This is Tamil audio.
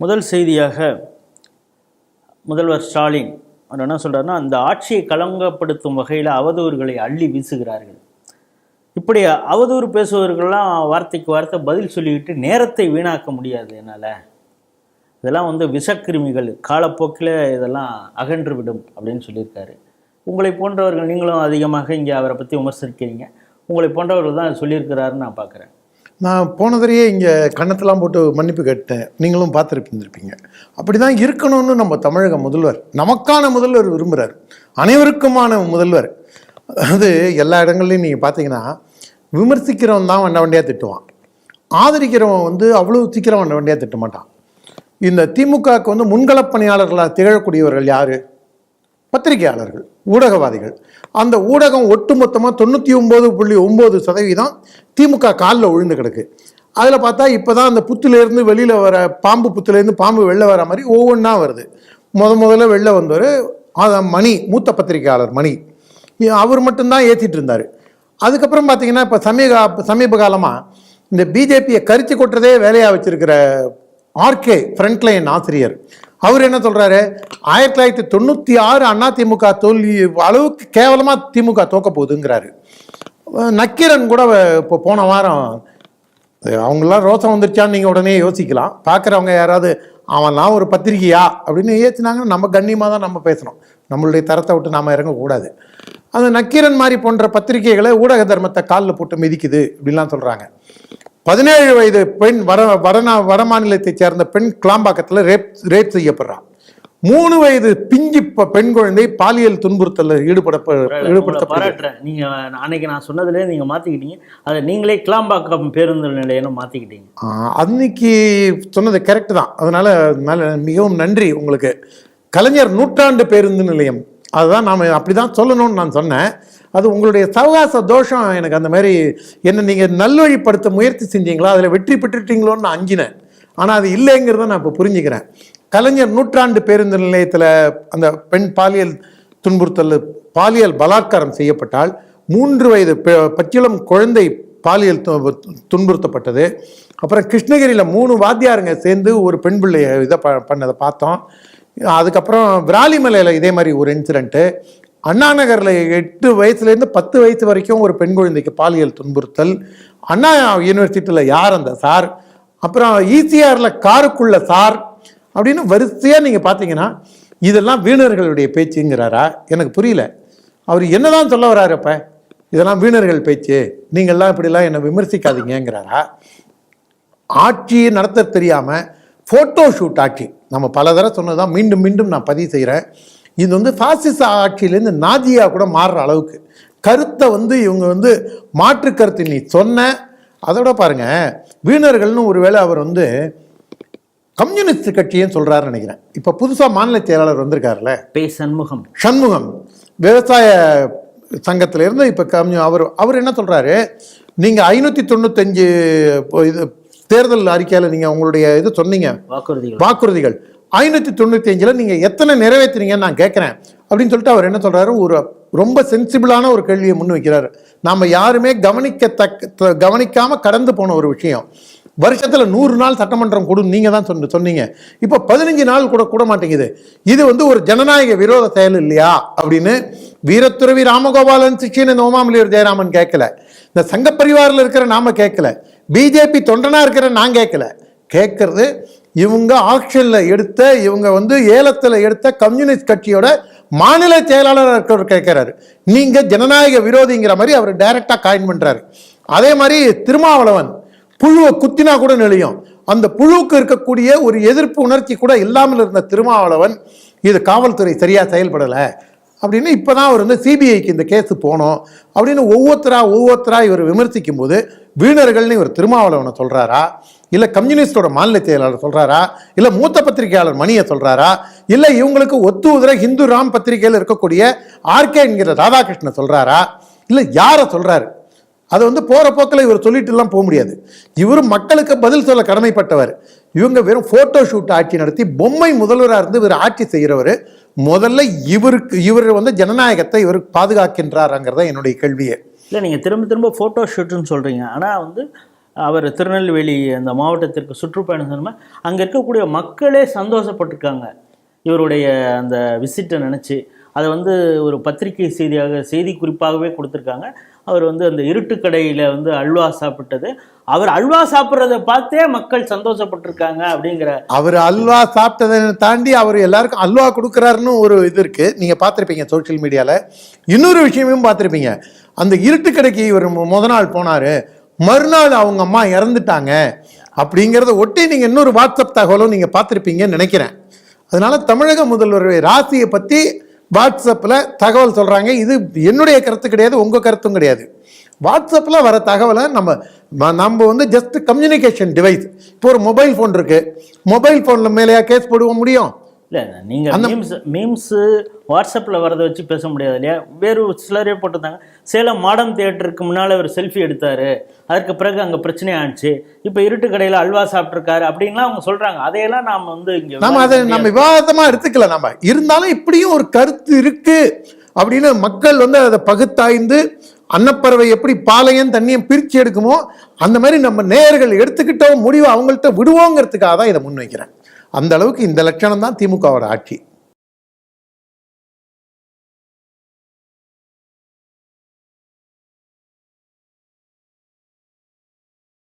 முதல் செய்தியாக முதல்வர் ஸ்டாலின் அவர் என்ன சொல்கிறாருன்னா அந்த ஆட்சியை களங்கப்படுத்தும் வகையில் அவதூறுகளை அள்ளி வீசுகிறார்கள். இப்படி அவதூறு பேசுபவர்கள்லாம் வார்த்தைக்கு வார்த்தை பதில் சொல்லிவிட்டு நேரத்தை வீணாக்க முடியாது என்னால். இதெல்லாம் வந்து விஷக்கிருமிகள் காலப்போக்கில் இதெல்லாம் அகன்று விடும் அப்படின்னு சொல்லியிருக்காரு. உங்களை போன்றவர்கள் நீங்களும் அதிகமாக இங்கே அவரை பற்றி விமர்சிக்கிறீங்க. உங்களை போன்றவர்கள் தான் சொல்லியிருக்கிறாருன்னு நான் பார்க்குறேன். நான் போனதுலேயே இங்கே கன்னத்தெல்லாம் போட்டு மன்னிப்பு கேட்டேன். நீங்களும் பார்த்துருப்பிருந்திருப்பீங்க அப்படி தான் இருக்கணும்னு நம்ம தமிழக முதல்வர் நமக்கான முதல்வர் விரும்புகிறார் அனைவருக்குமான முதல்வர். அது எல்லா இடங்கள்லையும் நீங்கள் பார்த்தீங்கன்னா விமர்சிக்கிறவன் தான் வண்ட வண்டியாக திட்டுவான். ஆதரிக்கிறவன் வந்து அவ்வளோ சீக்கிரம் வண்ட வண்டியாக திட்ட மாட்டான் இந்த திமுகவுக்கு வந்து முன்களப் பணியாளர்களாக திகழக்கூடியவர்கள் யார்? பத்திரிகையாளர்கள் ஊடகவாதிகள். அந்த ஊடகம் ஒட்டுமொத்தமாக தொண்ணூற்றி ஒம்பது புள்ளி ஒம்பது சதவீதம் திமுக காலில் விழுந்து கிடக்கு. அதில் பார்த்தா இப்போ தான் அந்த புத்துலேருந்து வெளியில் வர பாம்பு புத்துலேருந்து பாம்பு வெளில வர மாதிரி ஒவ்வொன்றா வருது. முத முதல்ல வெளில வந்தவர் அதான் மணி மூத்த பத்திரிகையாளர் மணி. அவர் மட்டும்தான் ஏற்றிட்டு இருந்தார். அதுக்கப்புறம் பார்த்தீங்கன்னா இப்போ சமீப சமீப காலமாக இந்த பிஜேபியை கரிச்சு கொட்டுறதே வேலையாக வச்சுருக்கிற ஆர்கே ஃப்ரண்ட்லைன் ஆசிரியர். அவர் என்ன சொல்றாரு? ஆயிரத்தி தொள்ளாயிரத்தி தொண்ணூற்றி ஆறு அண்ணா திமுக தோல்வி அளவுக்கு கேவலமாக திமுக தோக்க போகுதுங்கிறாரு. நக்கீரன் கூட இப்போ போன வாரம் அவங்களாம் ரோசம் வந்துருச்சான்னு நீங்கள் உடனே யோசிக்கலாம். பார்க்குறவங்க யாராவது அவன்லாம் ஒரு பத்திரிகையா? அப்படின்னு ஏற்றினாங்கன்னா நம்ம கண்ணியமாக தான் நம்ம பேசணும். நம்மளுடைய தரத்தை விட்டு நாம் இறங்கக்கூடாது. அந்த நக்கீரன் மாதிரி போன்ற பத்திரிகைகளை ஊடக தர்மத்தை காலில் போட்டு மிதிக்குது இப்படிலாம் சொல்கிறாங்க பதினேழு வயது பெண் வட வடநா வட மாநிலத்தைச் சேர்ந்த பெண் கிளாம்பாக்கத்தில் ரேப் ரேப் செய்யப்படுறான். மூணு வயது பிஞ்சு பெண் குழந்தை பாலியல் துன்புறுத்தலில் ஈடுபட பாராட்டுறேன் நீங்க அன்னைக்கு நான் சொன்னதுலேயே நீங்க மாத்திக்கிட்டீங்க. அதை நீங்களே கிளாம்பாக்கம் பேருந்து நிலையம்னு மாத்திக்கிட்டீங்க. அன்னைக்கு சொன்னது கரெக்ட் தான். அதனால மிகவும் நன்றி உங்களுக்கு. கலைஞர் நூற்றாண்டு பேருந்து நிலையம். அதுதான் நாம் அப்படி தான் சொல்லணும்னு நான் சொன்னேன். அது உங்களுடைய சவகாச தோஷம் எனக்கு அந்த மாதிரி என்ன நீங்கள் நல்வழிப்படுத்த முயற்சி செஞ்சீங்களா? அதில் வெற்றி பெற்றுட்டீங்களோன்னு நான் அஞ்சினேன். ஆனால் அது இல்லைங்கிறத நான் இப்போ புரிஞ்சுக்கிறேன். கலைஞர் நூற்றாண்டு பேருந்து நிலையத்தில் அந்த பெண் பாலியல் துன்புறுத்தல் பாலியல் பலாத்காரம் செய்யப்பட்டால் மூன்று வயது பச்சிளம் குழந்தை பாலியல் துன்புறுத்தப்பட்டது. அப்புறம் கிருஷ்ணகிரியில் மூணு வாத்தியாருங்க சேர்ந்து ஒரு பெண் பிள்ளைய இதை ப பண்ணதை பார்த்தோம். அதுக்கப்புறம் விராலிமலையில் இதே மாதிரி ஒரு இன்சிடெண்ட்டு அண்ணா நகரில் எட்டு வயசுலேருந்து பத்து வயசு வரைக்கும் ஒரு பெண் குழந்தைக்கு பாலியல் துன்புறுத்தல். அண்ணா யூனிவர்சிட்டியில் யார் அந்த சார்? அப்புறம் ஈசிஆரில் காருக்குள்ள சார் அப்படின்னு வரிசையாக நீங்கள் பார்த்தீங்கன்னா இதெல்லாம் வீணர்களுடைய பேச்சுங்கிறாரா? எனக்கு புரியல. அவர் என்னதான் சொல்ல வர்றாரு அப்ப? இதெல்லாம் வீணர்கள் பேச்சு. நீங்கள்லாம் இப்படிலாம் என்னை விமர்சிக்காதீங்கங்கிறாரா? ஆட்சியை நடத்த தெரியாமல் ஃபோட்டோ ஷூட் ஆட்சி நம்ம பல தடவை சொன்னதான் மீண்டும் மீண்டும் நான் பதிவு செய்கிறேன். இது வந்து பாசிச ஆட்சியிலேருந்து நாஜியா கூட மாறுற அளவுக்கு. கருத்தை வந்து இவங்க வந்து மாற்று கருத்து நீ சொன்ன அதோட பாருங்க வீணர்கள்னு ஒருவேளை அவர் வந்து கம்யூனிஸ்ட் கட்சின்னு சொல்றாருன்னு நினைக்கிறேன். இப்போ புதுசாக மாநில செயலாளர் வந்திருக்காருல்ல? பே சண்முகம். சண்முகம். விவசாய சங்கத்துல இருந்து இப்போ கம்யூ அவர் அவர் என்ன சொல்றாரு? நீங்க ஐநூற்றி தொண்ணூத்தஞ்சு இது தேர்தல் அறிக்கையில் நீங்க உங்களுடைய இது சொன்னீங்க. வாக்குறுதிகள். வாக்குறுதிகள். ஐநூற்றி தொண்ணூற்றி அஞ்சில் நீங்கள் எத்தனை நிறைவேற்றுனீங்கன்னு நான் கேட்குறேன் அப்படின்னு சொல்லிட்டு அவர் என்ன சொல்றாரு? ஒரு ரொம்ப சென்சிபிளான ஒரு கேள்வியை முன் வைக்கிறாரு. நாம் யாருமே கவனிக்கத்தக்க கவனிக்காமல் கடந்து போன ஒரு விஷயம். வருஷத்தில் நூறு நாள் சட்டமன்றம் கூடும் நீங்கள் தான் சொன்ன சொன்னீங்க. இப்போ பதினஞ்சு நாள் கூட கூட மாட்டேங்குது. இது வந்து ஒரு ஜனநாயக விரோத செயல் இல்லையா? அப்படின்னு வீரத்துறவி ராமகோபாலன் சிஷியன் இந்த ஓமாமலியூர் ஜெயராமன் கேட்கல இந்த சங்க பரிவாரில் இருக்கிற நாம கேட்கல பிஜேபி தொண்டனாக இருக்கிற நான் கேட்கல கேட்கறது இவங்க ஆக்ஷனில் எடுத்த இவங்க வந்து ஏலத்தில் எடுத்த கம்யூனிஸ்ட் கட்சியோட மாநில செயலாளர் இருக்கிறவர் கேட்குறாரு நீங்கள் ஜனநாயக விரோதிங்கிற மாதிரி அவர் டைரெக்டாக காயின் பண்ணுறாரு அதே மாதிரி திருமாவளவன் புழுவை குத்தினா கூட நெளியும். அந்த புழுவுக்கு இருக்கக்கூடிய ஒரு எதிர்ப்பு உணர்ச்சி கூட இல்லாமல் இருந்த திருமாவளவன் இது காவல்துறை சரியாக செயல்படலை. அப்படின்னு இப்போ தான் அவர் வந்து சிபிஐக்கு இந்த கேஸு போனோம் அப்படின்னு ஒவ்வொருத்தரா ஒவ்வொருத்தரா இவர் விமர்சிக்கும் போது வீணர்கள்னு இவர் திருமாவளவனை சொல்கிறாரா இல்லை கம்யூனிஸ்டோட மாநில செயலாளர் சொல்கிறாரா இல்லை மூத்த பத்திரிகையாளர் மணியை சொல்கிறாரா இல்லை இவங்களுக்கு ஒத்து உதிர ஹிந்து ராம் பத்திரிகையில் இருக்கக்கூடிய ஆர்கே என்கிற ராதாகிருஷ்ணன் சொல்கிறாரா இல்லை யாரை சொல்கிறாரு அதை வந்து போகிற போக்கில் இவர் சொல்லிட்டுலாம் போக முடியாது. இவர் மக்களுக்கு பதில் சொல்ல கடமைப்பட்டவர். இவங்க வெறும் ஃபோட்டோ ஷூட் ஆட்சி நடத்தி பொம்மை முதல்வராக இருந்து இவர் ஆட்சி செய்கிறவர் முதல்ல இவருக்கு இவர் வந்து ஜனநாயகத்தை இவர் பாதுகாக்கின்றாருங்கிறத என்னுடைய கேள்வியே. இல்லை நீங்கள் திரும்ப திரும்ப ஃபோட்டோ ஷூட்டுன்னு சொல்கிறீங்க ஆனால் வந்து அவர் திருநெல்வேலி அந்த மாவட்டத்திற்கு சுற்றுப்பயணம் சொன்ன அங்கே இருக்கக்கூடிய மக்களே சந்தோஷப்பட்டிருக்காங்க. இவருடைய அந்த விசிட்டை நினச்சி அதை வந்து ஒரு பத்திரிகை செய்தியாக செய்தி குறிப்பாகவே கொடுத்துருக்காங்க. அவர் வந்து அந்த இருட்டு கடையில் வந்து அல்வா சாப்பிட்டது. அவர் அல்வா சாப்பிட்றத பார்த்தே மக்கள் சந்தோஷப்பட்டிருக்காங்க அப்படிங்கிற அவர் அல்வா சாப்பிட்டதை தாண்டி அவர் எல்லாருக்கும் அல்வா கொடுக்குறாருன்னு ஒரு இது இருக்குது நீங்கள் பார்த்துருப்பீங்க சோஷியல் மீடியாவில் இன்னொரு விஷயமும் பார்த்துருப்பீங்க. அந்த இருட்டு கடைக்கு இவர் முத நாள் போனார். மறுநாள் அவங்க அம்மா இறந்துட்டாங்க. அப்படிங்கிறத ஒட்டி நீங்கள் இன்னொரு வாட்ஸ்அப் தகவலும் நீங்கள் பார்த்துருப்பீங்கன்னு நினைக்கிறேன். அதனால தமிழக முதல்வர் ராசியை பற்றி வாட்ஸ்அப்பில் தகவல் சொல்கிறாங்க இது என்னுடைய கருத்து கிடையாது உங்கள் கருத்தும் கிடையாது. வாட்ஸ்அப்பில் வர தகவலை நம்ம நம்ம வந்து ஜஸ்ட் கம்யூனிகேஷன் டிவைஸ் இப்போ ஒரு மொபைல் ஃபோன் இருக்குது மொபைல் ஃபோனில் மேலேயா கேஸ் போடுவோம் முடியும். இல்லை நீங்கள் மீம்ஸ் மீம்ஸு வாட்ஸ்அப்பில் வரதை வச்சு பேச முடியாது இல்லையா? வேறு சிலரே போட்டிருந்தாங்க. சேலம் மாடர்ன் தியேட்டருக்கு முன்னால் ஒரு செல்ஃபி எடுத்தார். அதற்கு பிறகு அங்கே பிரச்சனை ஆச்சு இப்போ இருட்டு கடையில் அல்வா சாப்பிட்ருக்காரு அப்படின்லாம் அவங்க சொல்கிறாங்க அதையெல்லாம் நாம் வந்து இங்கே நம்ம அதை நம்ம விவாதமா எடுத்துக்கல நம்ம இருந்தாலும் இப்படியும் ஒரு கருத்து இருக்கு அப்படின்னு மக்கள் வந்து அதை பகுத்தாய்ந்து அன்னப்பறவை எப்படி பாலையும் தண்ணியும் பிரிச்சு எடுக்குமோ அந்த மாதிரி நம்ம நேயர்கள் எடுத்துக்கிட்டோம் முடிவு அவங்கள்ட்ட விடுவோங்கிறதுக்காக தான் இதை முன்வைக்கிறேன். அந்த அளவுக்கு இந்த லட்சணம் தான் திமுகவோட ஆட்சி.